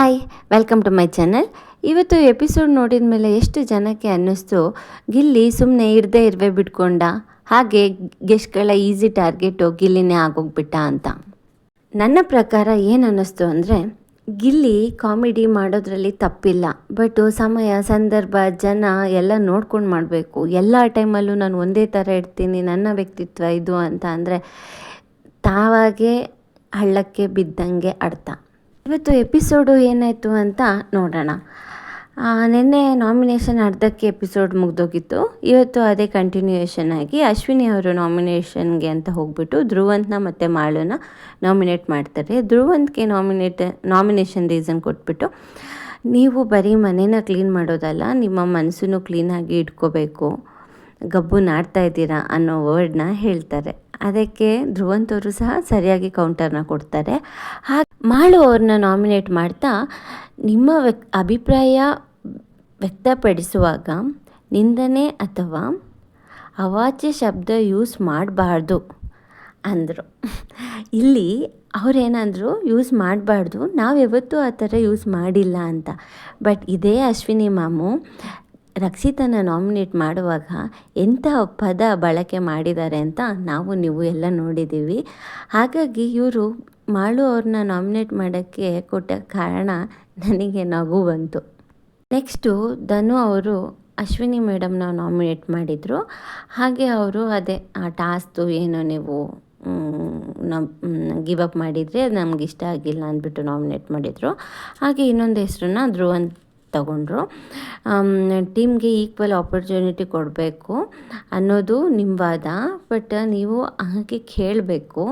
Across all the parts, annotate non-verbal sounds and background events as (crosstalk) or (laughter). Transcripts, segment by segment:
Hi welcome to my channel ಇವತ್ತು episode ನೋಡಿದ ಮೇಲೆ ಎಷ್ಟು ಜನಕ್ಕೆ ಅನ್ನಿಸ್ತು, ಗಿಲ್ಲಿ ಸುಮ್ಮನೆ ಇರದೇ ಇರುವೆ ಬಿಟ್ಕೊಂಡ, ಹಾಗೆ ಗೆಸ್ಟ್ಗಳ ಈಸಿ ಟಾರ್ಗೆಟು ಗಿಲ್ಲಿನೇ ಆಗೋಗ್ಬಿಟ್ಟ ಅಂತ. ನನ್ನ ಪ್ರಕಾರ ಏನು ಅನ್ನಿಸ್ತು ಅಂದರೆ, ಗಿಲ್ಲಿ ಕಾಮಿಡಿ ಮಾಡೋದ್ರಲ್ಲಿ ತಪ್ಪಿಲ್ಲ ಬಟ್ ಸಮಯ, ಸಂದರ್ಭ, ಜನ ಎಲ್ಲ ನೋಡ್ಕೊಂಡು ಮಾಡಬೇಕು. ಎಲ್ಲ ಟೈಮಲ್ಲೂ ನಾನು ಒಂದೇ ಥರ ಇಡ್ತೀನಿ ನನ್ನ ವ್ಯಕ್ತಿತ್ವ ಇದು ಅಂತ ಅಂದರೆ ತಾವಾಗೇ ಹಳ್ಳಕ್ಕೆ ಬಿದ್ದಂಗೆ ಅರ್ಥ. ಇವತ್ತು ಎಪಿಸೋಡು ಏನಾಯಿತು ಅಂತ ನೋಡೋಣ. ನಿನ್ನೆ ನಾಮಿನೇಷನ್ ಅರ್ಧಕ್ಕೆ ಎಪಿಸೋಡ್ ಮುಗ್ದೋಗಿತ್ತು. ಇವತ್ತು ಅದೇ ಕಂಟಿನ್ಯೂಯೇಷನ್ ಆಗಿ ಅಶ್ವಿನಿ ಅವರು ನಾಮಿನೇಷನ್ಗೆ ಅಂತ ಹೋಗ್ಬಿಟ್ಟು ಧ್ರುವಂತನ ಮತ್ತು ಮಾಳುನ ನಾಮಿನೇಟ್ ಮಾಡ್ತಾರೆ. ಧ್ರುವಂತ್ಗೆ ನಾಮಿನೇಟ್ ನಾಮಿನೇಷನ್ ರೀಸನ್ ಕೊಟ್ಬಿಟ್ಟು, ನೀವು ಬರೀ ಮನೇನ ಕ್ಲೀನ್ ಮಾಡೋದಲ್ಲ, ನಿಮ್ಮ ಮನಸ್ಸನ್ನು ಕ್ಲೀನಾಗಿ ಇಟ್ಕೋಬೇಕು, ಗಬ್ಬು ನಾಡ್ತಾ ಇದ್ದೀರಾ ಅನ್ನೋ ವರ್ಡ್ನ ಹೇಳ್ತಾರೆ. ಅದಕ್ಕೆ ಧ್ರುವಂತವರು ಸಹ ಸರಿಯಾಗಿ ಕೌಂಟರ್ನ ಕೊಡ್ತಾರೆ. ಹಾಗೆ ಮಾಳು ಅವ್ರನ್ನ ನಾಮಿನೇಟ್ ಮಾಡ್ತಾ, ನಿಮ್ಮ ವ್ಯಕ್, ಅಭಿಪ್ರಾಯ ವ್ಯಕ್ತಪಡಿಸುವಾಗ ನಿಂದನೆ ಅಥವಾ ಅವಾಚ್ಯ ಶಬ್ದ ಯೂಸ್ ಮಾಡಬಾರ್ದು ಅಂದರು. ಇಲ್ಲಿ ಅವ್ರೇನಂದರು ಯೂಸ್ ಮಾಡಬಾರ್ದು, ನಾವು ಯಾವತ್ತೂ ಆ ಥರ ಯೂಸ್ ಮಾಡಿಲ್ಲ ಅಂತ. ಬಟ್ ಇದೇ ಅಶ್ವಿನಿ ಮಾಮು ರಕ್ಷಿತನ ನಾಮಿನೇಟ್ ಮಾಡುವಾಗ ಎಂಥ ಪದ ಬಳಕೆ ಮಾಡಿದ್ದಾರೆ ಅಂತ ನಾವು ನೀವು ಎಲ್ಲ ನೋಡಿದ್ದೀವಿ. ಹಾಗಾಗಿ ಇವರು ಮಾಳು ಅವ್ರನ್ನ ನಾಮಿನೇಟ್ ಮಾಡೋಕ್ಕೆ ಕೊಟ್ಟ ಕಾರಣ ನನಗೆ ನಗು ಬಂತು. ನೆಕ್ಸ್ಟು ಧನು ಅವರು ಅಶ್ವಿನಿ ಮೇಡಮ್ನ ನಾಮಿನೇಟ್ ಮಾಡಿದರು. ಹಾಗೆ ಅವರು ಅದೇ, ಆ ಟಾಸ್ತು ಏನೋ ನೀವು ನಮ್ಮ ಗಿವ್ ಅಪ್ ಮಾಡಿದರೆ ನಮ್ಗೆ ಇಷ್ಟ ಆಗಿಲ್ಲ ಅಂದ್ಬಿಟ್ಟು ನಾಮಿನೇಟ್ ಮಾಡಿದರು. ಹಾಗೆ ಇನ್ನೊಂದು ಹೆಸ್ರನ್ನ ಧ್ರುವಂತ್ ತಗೊಂಡ್ರು. ಟೀಮ್ಗೆ ಈಕ್ವಲ್ ಆಪರ್ಚುನಿಟಿ ಕೊಡಬೇಕು ಅನ್ನೋದು ನಿಮ್ಮ ವಾದ. ಬಟ್ ನೀವು ಹಾಗೆ ಕೇಳಬೇಕು.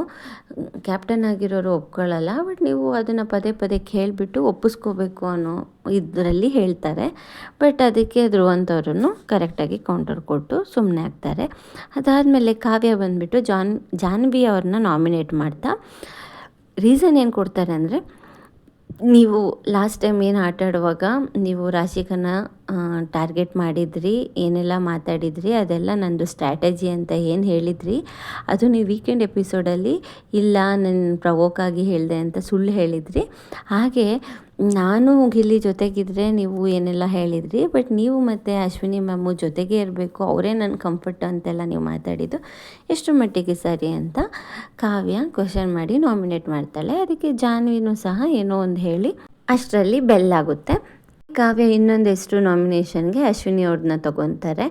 ಕ್ಯಾಪ್ಟನ್ ಆಗಿರೋರು ಒಪ್ಕೊಳ್ಳಲ್ಲ ಬಟ್ ನೀವು ಅದನ್ನು ಪದೇ ಪದೇ ಕೇಳಿಬಿಟ್ಟು ಒಪ್ಪಿಸ್ಕೋಬೇಕು ಅನ್ನೋ ಇದರಲ್ಲಿ ಹೇಳ್ತಾರೆ. ಬಟ್ ಅದಕ್ಕೆ ಧ್ರುವಂತ್ ಅವರನ್ನು ಕರೆಕ್ಟಾಗಿ ಕೌಂಟರ್ ಕೊಟ್ಟು ಸುಮ್ಮನೆ ಆಗ್ತಾರೆ. ಅದಾದಮೇಲೆ ಕಾವ್ಯ ಬಂದುಬಿಟ್ಟು ಜಾನ್, ಜಾನ್ವಿ ಅವ್ರನ್ನ ನಾಮಿನೇಟ್ ಮಾಡ್ತಾ. ರೀಸನ್ ಏನು ಕೊಡ್ತಾರೆ ಅಂದರೆ ನೀವು ಲಾಸ್ಟ್ ಟೈಮ್ ಏನು ಆಟ ಆಡುವಾಗ ನೀವು ರಾಶಿಕನ ಟಾರ್ಗೆಟ್ ಮಾಡಿದ್ರಿ, ಏನೆಲ್ಲ ಮಾತಾಡಿದ್ರಿ, ಅದೆಲ್ಲ ನಂದು ಸ್ಟ್ರಾಟಜಿ ಅಂತ ಏನು ಹೇಳಿದ್ರಿ, ಅದು ನೀವು ವೀಕೆಂಡ್ ಎಪಿಸೋಡಲ್ಲಿ ಇಲ್ಲ ನನ್ನ ಪ್ರವೋಕಾಗಿ ಹೇಳಿದೆ ಅಂತ ಸುಳ್ಳು ಹೇಳಿದ್ರಿ. ಹಾಗೆ ನಾನು ಗಿಲ್ಲಿ ಜೊತೆಗಿದ್ದರೆ ನೀವು ಏನೆಲ್ಲ ಹೇಳಿದ್ರಿ ಬಟ್ ನೀವು ಮತ್ತು ಅಶ್ವಿನಿ ಮ್ಯಾಮು ಜೊತೆಗೆ ಇರಬೇಕು, ಅವರೇ ನನ್ನ ಕಂಫರ್ಟ್ ಅಂತೆಲ್ಲ ನೀವು ಮಾತಾಡಿದ್ದು ಎಷ್ಟು ಮಟ್ಟಿಗೆ ಸರಿ ಅಂತ ಕಾವ್ಯ ಕ್ವಶನ್ ಮಾಡಿ ನಾಮಿನೇಟ್ ಮಾಡ್ತಾಳೆ. ಅದಕ್ಕೆ ಜಾನ್ವಿನೂ ಸಹ ಏನೋ ಒಂದು ಹೇಳಿ ಅಷ್ಟರಲ್ಲಿ ಬೆಲ್ ಆಗುತ್ತೆ. ಕಾವ್ಯ ಇನ್ನೊಂದು ಹೆಸರು ನಾಮಿನೇಷನ್ಗೆ ಅಶ್ವಿನಿ ಅವ್ರನ್ನ ತಗೊತಾರೆ.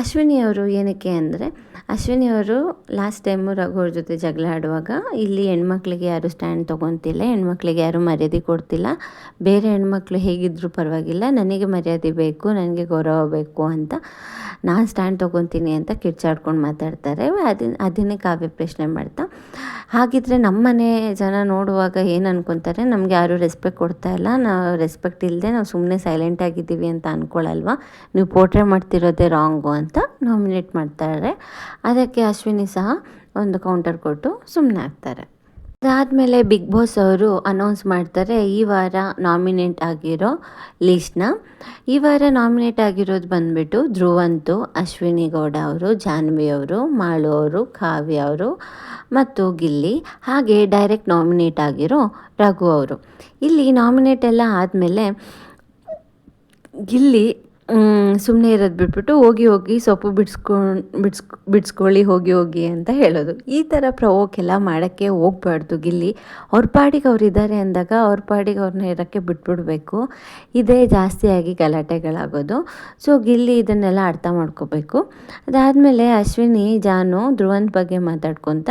ಅಶ್ವಿನಿ ಅವರು ಏನಕ್ಕೆ ಅಂದರೆ, ಅಶ್ವಿನಿ ಅವರು ಲಾಸ್ಟ್ ಟೈಮು ರಘು ಜೊತೆ ಜಗಳ ಆಡುವಾಗ ಇಲ್ಲಿ ಹೆಣ್ಮಕ್ಳಿಗೆ ಯಾರು ಸ್ಟ್ಯಾಂಡ್ ತೊಗೊತಿಲ್ಲ, ಹೆಣ್ಮಕ್ಳಿಗೆ ಯಾರು ಮರ್ಯಾದೆ ಕೊಡ್ತಿಲ್ಲ. ಬೇರೆ ಹೆಣ್ಮಕ್ಳು ಹೇಗಿದ್ದರೂ ಪರವಾಗಿಲ್ಲ, ನನಗೆ ಮರ್ಯಾದೆ ಬೇಕು, ನನಗೆ ಗೌರವ ಬೇಕು ಅಂತ ನಾನು ಸ್ಟ್ಯಾಂಡ್ ತೊಗೊತೀನಿ ಅಂತ ಕಿರ್ಚಾಡ್ಕೊಂಡು ಮಾತಾಡ್ತಾರೆ. ಅದನ್ನ ಅದನ್ನೇ ಕಾವ್ಯ ಪ್ರಶ್ನೆ ಮಾಡ್ತಾ. ಹಾಗಿದ್ರೆ ನಮ್ಮನೆ ಜನ ನೋಡುವಾಗ ಏನು ಅನ್ಕೊತಾರೆ? ನಮಗೆ ಯಾರೂ ರೆಸ್ಪೆಕ್ಟ್ ಕೊಡ್ತಾ ಇಲ್ಲ. ನಾವು ರೆಸ್ಪೆಕ್ಟ್ ಇಲ್ಲದೆ ನಾವು ಸುಮ್ಮನೆ ಸೈಲೆಂಟ್ ಆಗಿದ್ದೀವಿ ಅಂತ ಅಂದ್ಕೊಳ್ಳಲ್ವಾ ನೀವು ಪೋಟ್ರೆ ಮಾಡ್ತಿರೋದೇ ರಾಂಗು ಅಂತ ನಾಮಿನೇಟ್ ಮಾಡ್ತಾರೆ. ಅದಕ್ಕೆ ಅಶ್ವಿನಿ ಸಹ ಒಂದು ಕೌಂಟರ್ ಕೊಟ್ಟು ಸುಮ್ಮನೆ ಆಗ್ತಾರೆ. ಅದಾದಮೇಲೆ ಬಿಗ್ ಬಾಸ್ ಅವರು ಅನೌನ್ಸ್ ಮಾಡ್ತಾರೆ, ಈ ವಾರ ನಾಮಿನೇಟ್ ಆಗಿರೋ ಲಿಸ್ಟ್ನ ಈ ವಾರ ನಾಮಿನೇಟ್ ಆಗಿರೋದು ಬಂದ್ಬಿಟ್ಟು ಧ್ರುವಂತು, ಅಶ್ವಿನಿ ಗೌಡ ಅವರು, ಜಾನ್ವಿ ಅವರು, ಮಾಳು ಅವರು, ಕಾವ್ಯ ಅವರು ಮತ್ತು ಗಿಲ್ಲಿ, ಹಾಗೆ ಡೈರೆಕ್ಟ್ ನಾಮಿನೇಟ್ ಆಗಿರೋ ರಘು ಅವರು. ಇಲ್ಲಿ ನಾಮಿನೇಟ್ ಎಲ್ಲ ಆದಮೇಲೆ ಗಿಲ್ಲಿ ಸುಮ್ಮನೆ ಇರೋದು ಬಿಟ್ಬಿಟ್ಟು ಹೋಗಿ ಹೋಗಿ ಸೊಪ್ಪು ಬಿಡಿಸ್ಕೊಂಡು ಬಿಡ್ಸ್, ಬಿಡಿಸ್ಕೊಳ್ಳಿ, ಹೋಗಿ ಹೋಗಿ ಅಂತ ಹೇಳೋದು. ಈ ಥರ ಪ್ರವೋಕ್ ಎಲ್ಲ ಮಾಡೋಕ್ಕೆ ಹೋಗ್ಬಾರ್ದು ಗಿಲ್ಲಿ. ಅವ್ರ ಪಾಡಿಗೆ ಅವ್ರು ಇದ್ದಾರೆ ಅಂದಾಗ ಅವ್ರ ಪಾಡಿಗೆ ಅವ್ರನ್ನ ಇರೋಕ್ಕೆ ಬಿಟ್ಬಿಡಬೇಕು. ಇದೇ ಜಾಸ್ತಿಯಾಗಿ ಗಲಾಟೆಗಳಾಗೋದು. ಸೊ ಗಿಲ್ಲಿ ಇದನ್ನೆಲ್ಲ ಅರ್ಥ ಮಾಡ್ಕೋಬೇಕು. ಅದಾದಮೇಲೆ ಅಶ್ವಿನಿ, ಜಾನು, ಧ್ರುವನ್ ಬಗ್ಗೆ ಮಾತಾಡ್ಕೊತ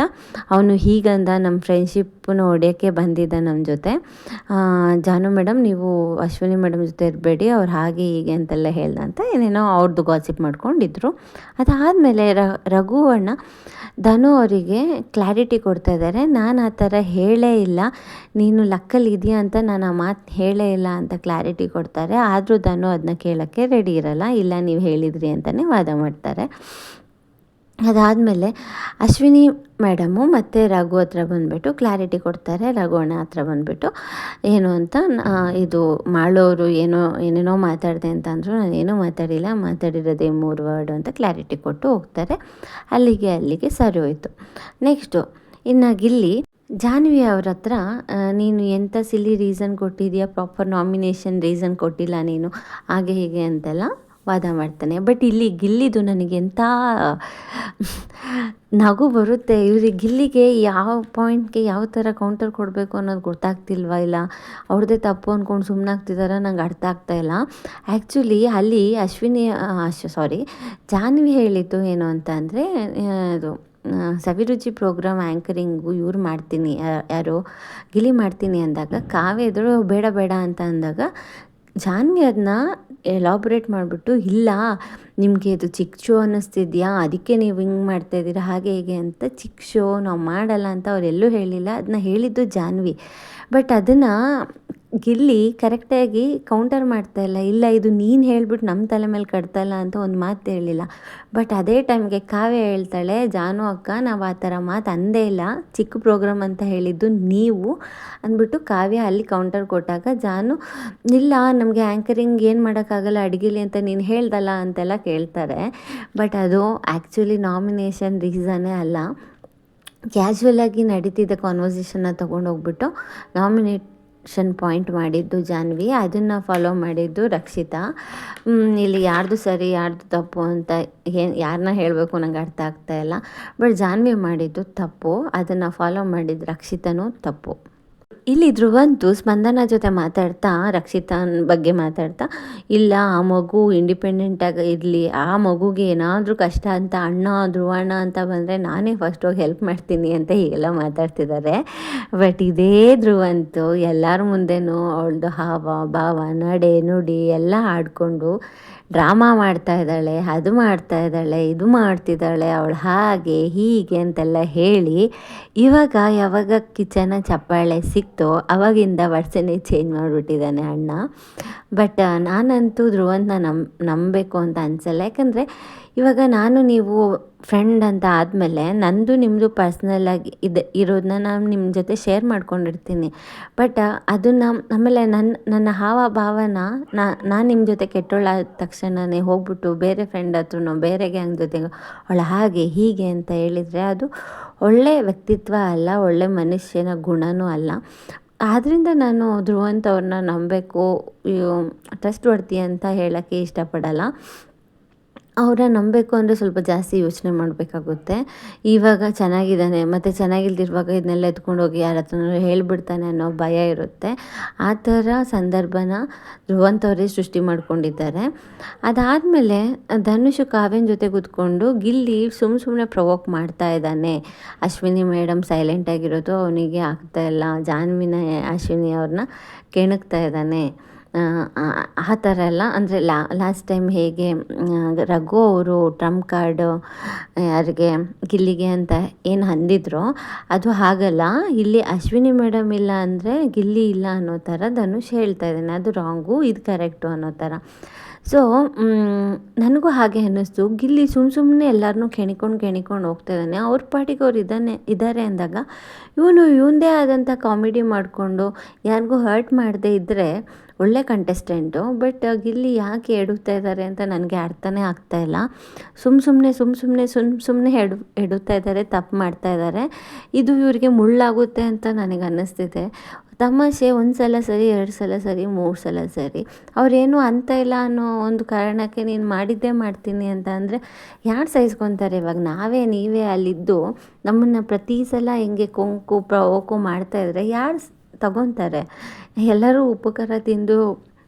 ಅವನು ಹೀಗಂದ ನಮ್ಮ ಫ್ರೆಂಡ್ಶಿಪ್ಪನ್ನ ಹೊಡೆಯೋಕ್ಕೆ ಬಂದಿದ್ದ ನಮ್ಮ ಜೊತೆ. ಜಾನು ಮೇಡಮ್, ನೀವು ಅಶ್ವಿನಿ ಮೇಡಮ್ ಜೊತೆ ಇರಬೇಡಿ, ಅವ್ರು ಹಾಗೆ ಹೀಗೆ ಅಂತೆಲ್ಲ ಹೇಳ್ದ ಅಂತ ಏನೇನೋ ಅವ್ರದ್ದು ಗಾಸಿಪ್ ಮಾಡ್ಕೊಂಡಿದ್ರು. ಅದಾದಮೇಲೆ ರಘು ರಘುವಣ್ಣ ಧನು ಅವರಿಗೆ ಕ್ಲಾರಿಟಿ ಕೊಡ್ತಾ ಇದ್ದಾರೆ ನಾನು ಆ ಥರ ಹೇಳೇ ಇಲ್ಲ. ನೀನು ಲಕ್ಕಲ್ಲಿ ಇದೆಯಾ ಅಂತ ನಾನು ಆ ಮಾತು ಹೇಳೇ ಇಲ್ಲ ಅಂತ ಕ್ಲಾರಿಟಿ ಕೊಡ್ತಾರೆ. ಆದರೂ ಧನು ಅದನ್ನ ಕೇಳೋಕ್ಕೆ ರೆಡಿ ಇರಲ್ಲ. ಇಲ್ಲ, ನೀವು ಹೇಳಿದ್ರಿ ಅಂತಲೇ ವಾದ ಮಾಡ್ತಾರೆ. ಅದಾದಮೇಲೆ ಅಶ್ವಿನಿ ಮೇಡಮು ಮತ್ತು ರಘು ಹತ್ರ ಬಂದುಬಿಟ್ಟು ಕ್ಲಾರಿಟಿ ಕೊಡ್ತಾರೆ ರಘು ಅಣ್ಣ ಹತ್ರ ಬಂದುಬಿಟ್ಟು ಏನು ಅಂತ ಇದು ಮಾಡೋರು ಏನೋ, ಏನೇನೋ ಮಾತಾಡಿದೆ ಅಂತ ಅಂದರು ನಾನೇನೂ ಮಾತಾಡಿಲ್ಲ, ಮಾತಾಡಿರೋದೇ ಮೂರು ವರ್ಡು ಅಂತ ಕ್ಲಾರಿಟಿ ಕೊಟ್ಟು ಹೋಗ್ತಾರೆ. ಅಲ್ಲಿಗೆ ಅಲ್ಲಿಗೆ ಸರಿ ಹೋಯಿತು. ನೆಕ್ಸ್ಟು ಇನ್ನು ಗಿಲ್ಲಿ, ಜಾನ್ವಿ ಅವ್ರ ಹತ್ರ ನೀನು ಎಂಥ ಸಿಲ್ಲಿ ರೀಸನ್ ಕೊಟ್ಟಿದೆಯಾ ಪ್ರಾಪರ್ ನಾಮಿನೇಷನ್ ರೀಸನ್ ಕೊಟ್ಟಿಲ್ಲ ನೀನು, ಹಾಗೆ ಹೀಗೆ ಅಂತೆಲ್ಲ ವಾದ ಮಾಡ್ತಾನೆ. ಬಟ್ ಇಲ್ಲಿ ಗಿಲ್ಲಿದು ನನಗೆ ಎಂಥ ನಗು ಬರುತ್ತೆ. ಇವ್ರಿಗೆ ಗಿಲ್ಲಿಗೆ ಯಾವ ಪಾಯಿಂಟ್ಗೆ ಯಾವ ಥರ ಕೌಂಟರ್ ಕೊಡಬೇಕು ಅನ್ನೋದು ಗೊತ್ತಾಗ್ತಿಲ್ವಾ ಇಲ್ಲ? ಅವ್ರದ್ದೇ ತಪ್ಪು ಅಂದ್ಕೊಂಡು ಸುಮ್ಮನಾಗ್ತಿದಾರ ನಂಗೆ ಅರ್ಥ ಆಗ್ತಾ ಇಲ್ಲ. ಆ್ಯಕ್ಚುಲಿ ಅಲ್ಲಿ ಅಶ್ವಿನಿ ಅಶ್ ಸಾರಿ ಜಾನ್ವಿ ಹೇಳಿದ್ದು ಏನು ಅಂತ ಅಂದರೆ ಅದು ಆ, ಸವಿರುಚಿ ಪ್ರೋಗ್ರಾಮ್ ಆ್ಯಂಕರಿಂಗು ಇವ್ರು ಮಾಡ್ತೀನಿ ಯಾರು ಗಿಲಿ ಮಾಡ್ತೀನಿ ಅಂದಾಗ ಕಾವ್ಯ ಎದುರು ಬೇಡ ಬೇಡ ಅಂತ ಅಂದಾಗ ಜಾನ್ವಿ ಅದನ್ನ ಎಲಾಬ್ರೇಟ್ ಮಾಡಿಬಿಟ್ಟು, ಇಲ್ಲ, ನಿಮಗೆ ಇದು ಚಿಕ್ಕ ಶೋ ಅನ್ನಿಸ್ತಿದ್ಯಾ? ಅದಕ್ಕೆ ನೀವು ಹಿಂಗೆ ಮಾಡ್ತಾ ಇದ್ದೀರಾ? ಹಾಗೆ ಹೀಗೆ ಅಂತ ಚಿಕ್ಕ ಶೋ ನಾವು ಮಾಡಲ್ಲ ಅಂತ ಅವರೆಲ್ಲೂ ಹೇಳಿಲ್ಲ. ಅದನ್ನ ಹೇಳಿದ್ದು ಜಾನ್ವಿ. ಬಟ್ ಅದನ್ನು ಗಿಲ್ಲಿ ಕರೆಕ್ಟಾಗಿ ಕೌಂಟರ್ ಮಾಡ್ತಾ ಇಲ್ಲ. ಇಲ್ಲ, ಇದು ನೀನು ಹೇಳ್ಬಿಟ್ಟು ನಮ್ಮ ತಲೆ ಮೇಲೆ ಕಟ್ತಲ್ಲ ಅಂತ ಒಂದು ಮಾತು ಹೇಳಿಲ್ಲ. ಬಟ್ ಅದೇ ಟೈಮ್ಗೆ ಕಾವ್ಯ ಹೇಳ್ತಾಳೆ, ಜಾನು ಅಕ್ಕ, ನಾವು ಆ ಥರ ಮಾತು ಅಂದೇ ಇಲ್ಲ. ಚಿಕ್ಕ ಪ್ರೋಗ್ರಾಮ್ ಅಂತ ಹೇಳಿದ್ದು ನೀವು. ಅಂದ್ಬಿಟ್ಟು ಕಾವ್ಯ ಅಲ್ಲಿ ಕೌಂಟರ್ ಕೊಟ್ಟಾಗ, ಜಾನು, ಇಲ್ಲ, ನಮಗೆ ಆ್ಯಂಕರಿಂಗ್ ಏನು ಮಾಡೋಕ್ಕಾಗಲ್ಲ, ಅಡುಗೆಲಿ ಅಂತ ನೀನು ಹೇಳ್ದಲ್ಲ ಅಂತೆಲ್ಲ ಕೇಳ್ತಾರೆ. ಬಟ್ ಅದು ಆ್ಯಕ್ಚುಲಿ ನಾಮಿನೇಷನ್ ರೀಸನ್ನೇ ಅಲ್ಲ. ಕ್ಯಾಶುವಲಾಗಿ ನಡೀತಿದ್ದ ಕಾನ್ವರ್ಸೇಷನ್ನ ತೊಗೊಂಡೋಗ್ಬಿಟ್ಟು ನಾಮಿನೇಷನ್ ಪಾಯಿಂಟ್ ಮಾಡಿದ್ದು ಜಾನ್ವಿ. ಅದನ್ನು ಫಾಲೋ ಮಾಡಿದ್ದು ರಕ್ಷಿತಾ. ಇಲ್ಲಿ ಯಾರ್ದು ಸರಿ, ಯಾರ್ದು ತಪ್ಪು ಅಂತ ಏನು ಯಾರನ್ನ ಹೇಳಬೇಕು ನಂಗೆ ಅರ್ಥ ಆಗ್ತಾಯಿಲ್ಲ ಬಟ್ ಜಾನ್ವಿ ಮಾಡಿದ್ದು ತಪ್ಪು. ಅದನ್ನು ಫಾಲೋ ಮಾಡಿದ್ದು ರಕ್ಷಿತನೂ ತಪ್ಪು. ಇಲ್ಲಿ ಧ್ರುವಂತು ಸ್ಪಂದನ ಜೊತೆ ಮಾತಾಡ್ತಾ, ರಕ್ಷಿತನ್ ಬಗ್ಗೆ ಮಾತಾಡ್ತಾ, ಇಲ್ಲ, ಆ ಮಗು ಇಂಡಿಪೆಂಡೆಂಟಾಗಿ ಇರಲಿ, ಆ ಮಗುಗೆ ಏನಾದರೂ ಕಷ್ಟ ಅಂತ, ಅಣ್ಣ, ಧ್ರುವಣ್ಣ ಅಂತ ಬಂದರೆ ನಾನೇ ಫಸ್ಟ್ ಹೋಗಿ ಹೆಲ್ಪ್ ಮಾಡ್ತೀನಿ ಅಂತ ಹೀಗೆಲ್ಲ ಮಾತಾಡ್ತಿದ್ದಾರೆ. ಬಟ್ ಇದೇ ಧ್ರುವಂತು ಎಲ್ಲರ ಮುಂದೆನೂ ಅವಳದು ಹಾವ, ಭಾವ, ನಡೆ, ನುಡಿ ಎಲ್ಲ ಆಡಿಕೊಂಡು ಡ್ರಾಮಾ ಮಾಡ್ತಾ ಇದ್ದಾಳೆ, ಅದು ಮಾಡ್ತಾ ಇದ್ದಾಳೆ, ಇದು ಮಾಡ್ತಿದ್ದಾಳೆ, ಅವಳು ಹಾಗೆ, ಹೀಗೆ ಅಂತೆಲ್ಲ ಹೇಳಿ, ಇವಾಗ ಯಾವಾಗ ಕಿಚನ ಚಪ್ಪಾಳೆ ಸಿಕ್ತೋ ಅವಾಗಿಂದ ವರ್ಷನೇ ಚೇಂಜ್ ಮಾಡಿಬಿಟ್ಟಿದ್ದಾನೆ ಅಣ್ಣ. ಬಟ್ ನಾನಂತೂ ಧ್ರುವಂತ ನಂಬ ನಂಬಬೇಕು ಅಂತ ಅನಿಸಲ್ಲ. ಯಾಕಂದರೆ ಇವಾಗ ನಾನು ನೀವು ಫ್ರೆಂಡ್ ಅಂತ ಆದಮೇಲೆ ನಂದು ನಿಮ್ಮದು ಪರ್ಸ್ನಲಾಗಿ ಇದೆ ಇರೋದನ್ನ ನಾನು ನಿಮ್ಮ ಜೊತೆ ಶೇರ್ ಮಾಡ್ಕೊಂಡಿರ್ತೀನಿ. ಬಟ್ ಅದನ್ನು ಆಮೇಲೆ ನನ್ನ ನನ್ನ ಹಾವ ಭಾವನ ನಾನು ನಿಮ್ಮ ಜೊತೆ ಕೆಟ್ಟೋಳಾದ ತಕ್ಷಣವೇ ಹೋಗ್ಬಿಟ್ಟು ಬೇರೆ ಫ್ರೆಂಡ್ ಹತ್ರನೋ, ಬೇರೆ ಗ್ಯಾಂಗ್ ಜೊತೆ ಅವಳು ಹಾಗೆ ಹೀಗೆ ಅಂತ ಹೇಳಿದರೆ ಅದು ಒಳ್ಳೆಯ ವ್ಯಕ್ತಿತ್ವ ಅಲ್ಲ, ಒಳ್ಳೆ ಮನುಷ್ಯನ ಗುಣನೂ ಅಲ್ಲ. ಆದ್ದರಿಂದ ನಾನು ಧ್ರುವಂತವ್ರನ್ನ ನಂಬಬೇಕು ಟ್ರಸ್ಟ್ ವರ್ತಿ ಅಂತ ಹೇಳೋಕ್ಕೆ ಇಷ್ಟಪಡಲ್ಲ. ಅವರ ನಂಬಬೇಕು ಅಂದರೆ ಸ್ವಲ್ಪ ಜಾಸ್ತಿ ಯೋಚನೆ ಮಾಡಬೇಕಾಗುತ್ತೆ. ಇವಾಗ ಚೆನ್ನಾಗಿದ್ದಾನೆ, ಮತ್ತು ಚೆನ್ನಾಗಿಲ್ದಿರುವಾಗ ಇದನ್ನೆಲ್ಲ ಎತ್ಕೊಂಡು ಹೋಗಿ ಯಾರ ಹತ್ರನೂ ಹೇಳಿಬಿಡ್ತಾನೆ ಅನ್ನೋ ಭಯ ಇರುತ್ತೆ. ಆ ಥರ ಸಂದರ್ಭನ ಧ್ರುವಂತವರೇ ಸೃಷ್ಟಿ ಮಾಡಿಕೊಂಡಿದ್ದಾರೆ. ಅದಾದಮೇಲೆ ಧನುಷ್ ಕಾವ್ಯನ ಜೊತೆ ಕೂತ್ಕೊಂಡು ಗಿಲ್ಲಿ ಸುಮ್ಮ ಸುಮ್ಮನೆ ಪ್ರವೋಕ್ ಮಾಡ್ತಾ ಇದ್ದಾನೆ. ಅಶ್ವಿನಿ ಮೇಡಮ್ ಸೈಲೆಂಟಾಗಿರೋದು ಅವನಿಗೆ ಆಗ್ತಾ ಇಲ್ಲ. ಜಾನ್ವಿನ, ಅಶ್ವಿನಿ ಅವ್ರನ್ನ ಕೆಣಕ್ತಾ ಇದ್ದಾನೆ. ಆ, ಥರ ಎಲ್ಲ. ಅಂದರೆ ಲಾಸ್ಟ್ ಟೈಮ್ ಹೇಗೆ ರಘು ಅವರು ಟ್ರಂಪ್ ಕಾರ್ಡು ಯಾರಿಗೆ ಗಿಲ್ಲಿಗೆ ಅಂತ ಏನು ಅಂದಿದ್ರು ಅದು ಹಾಗಲ್ಲ. ಇಲ್ಲಿ ಅಶ್ವಿನಿ ಮೇಡಮ್ ಇಲ್ಲ ಅಂದರೆ ಗಿಲ್ಲಿ ಇಲ್ಲ ಅನ್ನೋ ಥರ ಧನುಷ್ ಹೇಳ್ತಾ ಇದ್ದಾನೆ. ಅದು ರಾಂಗು ಇದು ಕರೆಕ್ಟು ಅನ್ನೋ ಥರ. ಸೊ ನನಗೂ ಹಾಗೆ ಅನ್ನಿಸ್ತು. ಗಿಲ್ಲಿ ಸುಮ್ಮ ಸುಮ್ಮನೆ ಎಲ್ಲರನ್ನೂ ಕೆಣಿಕೊಂಡು ಕೆಣಿಕೊಂಡು ಹೋಗ್ತಾ ಇದ್ದಾನೆ. ಅವ್ರ ಪಾಟಿಗೆ ಅವ್ರು ಇದ್ದಾನೆ ಇದ್ದಾರೆ ಅಂದಾಗ ಇವನು ಇವಂದೇ ಆದಂಥ ಕಾಮಿಡಿ ಮಾಡಿಕೊಂಡು ಯಾರಿಗೂ ಹರ್ಟ್ ಮಾಡದೇ ಇದ್ದರೆ ಒಳ್ಳೆ ಕಂಟೆಸ್ಟೆಂಟು ಬಟ್ ಗಿಲ್ಲಿ ಯಾಕೆ ಎಡುತ್ತಾ ಇದ್ದಾರೆ ಅಂತ ನನಗೆ ಅರ್ಥನೇ ಆಗ್ತಾ ಇಲ್ಲ. ಸುಮ್ಮ ಸುಮ್ಮನೆ ಸುಮ್ಮ ಸುಮ್ಮನೆ ಸುಮ್ಮ ಸುಮ್ಮನೆ ಎಡು, ಎಡುತ್ತಾ ಇದ್ದಾರೆ, ತಪ್ಪು ಮಾಡ್ತಾ ಇದ್ದಾರೆ. ಇದು ಇವರಿಗೆ ಮುಳ್ಳಾಗುತ್ತೆ ಅಂತ ನನಗೆ ಅನ್ನಿಸ್ತಿದೆ. ತಮಾಷೆ ಒಂದು ಸಲ ಸರಿ, ಎರಡು ಸಲ ಸರಿ, ಮೂರು ಸಲ ಸರಿ. ಅವರೇನು ಅಂತ ಇಲ್ಲ ಅನ್ನೋ ಒಂದು ಕಾರಣಕ್ಕೆ ನೀನು ಮಾಡಿದ್ದೇ ಮಾಡ್ತೀನಿ ಅಂತ ಅಂದರೆ ಯಾರು ಸಹಿಸ್ಕೊತಾರೆ ಇವಾಗ? ನಾವೇ, ನೀವೇ ಅಲ್ಲಿದ್ದು ನಮ್ಮನ್ನು ಪ್ರತಿ ಸಲ ಹೆಂಗೆ ಕೊಂಕು, ಪ್ರವೋಕು ಮಾಡ್ತಾ ಇದ್ರೆ ಯಾರು ತಗೊತಾರೆ. ಎಲ್ಲರೂ ಉಪಕಾರ ತಿಂದು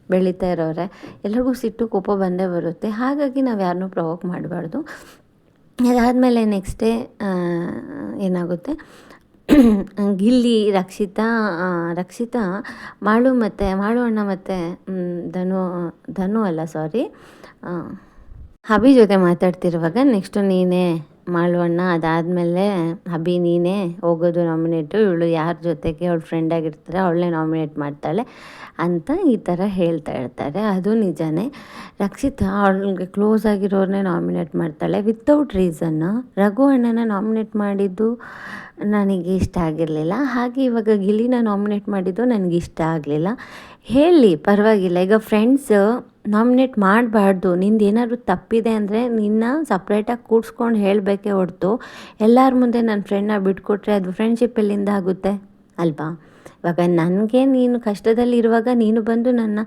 ಬೆಳೀತಾ ಇರೋರೆ. ಎಲ್ರಿಗೂ ಸಿಟ್ಟು ಕೋಪ ಬಂದೇ ಬರುತ್ತೆ. ಹಾಗಾಗಿ ನಾವು ಯಾರನ್ನೂ ಪ್ರವೋಕ್ ಮಾಡಬಾರ್ದು. ಅದಾದಮೇಲೆ ನೆಕ್ಸ್ಟ್ ಡೇ ಏನಾಗುತ್ತೆ? (clears throat) ಗಿಲ್ಲಿ, ರಕ್ಷಿತಾ ರಕ್ಷಿತಾ, ಮಾಳು ಮತ್ತು, ಮಾಳು ಅಣ್ಣ ಮತ್ತು ಧನು ಧನು ಅಲ್ಲ ಸಾರಿ ಹಬಿ ಜೊತೆ ಮಾತಾಡ್ತಿರುವಾಗ ನೆಕ್ಸ್ಟು ನೀನೇ ಮಾಳುವಣ್ಣ, ಅದಾದಮೇಲೆ ಅಭಿ ನೀನೇ ಹೋಗೋದು ನಾಮಿನೇಟು ಇವಳು ಯಾರ ಜೊತೆಗೆ ಅವಳು ಫ್ರೆಂಡಾಗಿರ್ತಾರೆ ಅವಳನ್ನೇ ನಾಮಿನೇಟ್ ಮಾಡ್ತಾಳೆ ಅಂತ ಈ ಥರ ಹೇಳ್ತಾ ಇರ್ತಾರೆ. ಅದು ನಿಜನೇ. ರಕ್ಷಿತಾ ಅವಳಿಗೆ ಕ್ಲೋಸ್ ಆಗಿರೋರನ್ನೇ ನಾಮಿನೇಟ್ ಮಾಡ್ತಾಳೆ. ವಿತೌಟ್ ರೀಸನ್ ರಘು ಅಣ್ಣನ ನಾಮಿನೇಟ್ ಮಾಡಿದ್ದು ನನಗೆ ಇಷ್ಟ ಆಗಿರಲಿಲ್ಲ. ಹಾಗೆ ಇವಾಗ ಗಿಲಿನ ನಾಮಿನೇಟ್ ಮಾಡಿದ್ದು ನನಗೆ ಇಷ್ಟ ಆಗಲಿಲ್ಲ. ಹೇಳಿ, ಪರವಾಗಿಲ್ಲ. ಈಗ ಫ್ರೆಂಡ್ಸ್ ನಾಮಿನೇಟ್ ಮಾಡಬಾರ್ದು. ನಿಂದು ಏನಾದರೂ ತಪ್ಪಿದೆ ಅಂದರೆ ನಿನ್ನ ಸಪ್ರೇಟಾಗಿ ಕೂಡ್ಸ್ಕೊಂಡು ಹೇಳಬೇಕೇ ಹೊರತು. ಎಲ್ಲರ ಮುಂದೆ ನನ್ನ ಫ್ರೆಂಡ್ನ ಬಿಟ್ಕೊಟ್ರೆ ಅದು ಫ್ರೆಂಡ್ಶಿಪ್ ಎಲ್ಲಿಂದ ಆಗುತ್ತೆ? ಅಲ್ವಾ? ಇವಾಗ ನನಗೆ ನೀನು ಕಷ್ಟದಲ್ಲಿರುವಾಗ ನೀನು ಬಂದು ನನ್ನ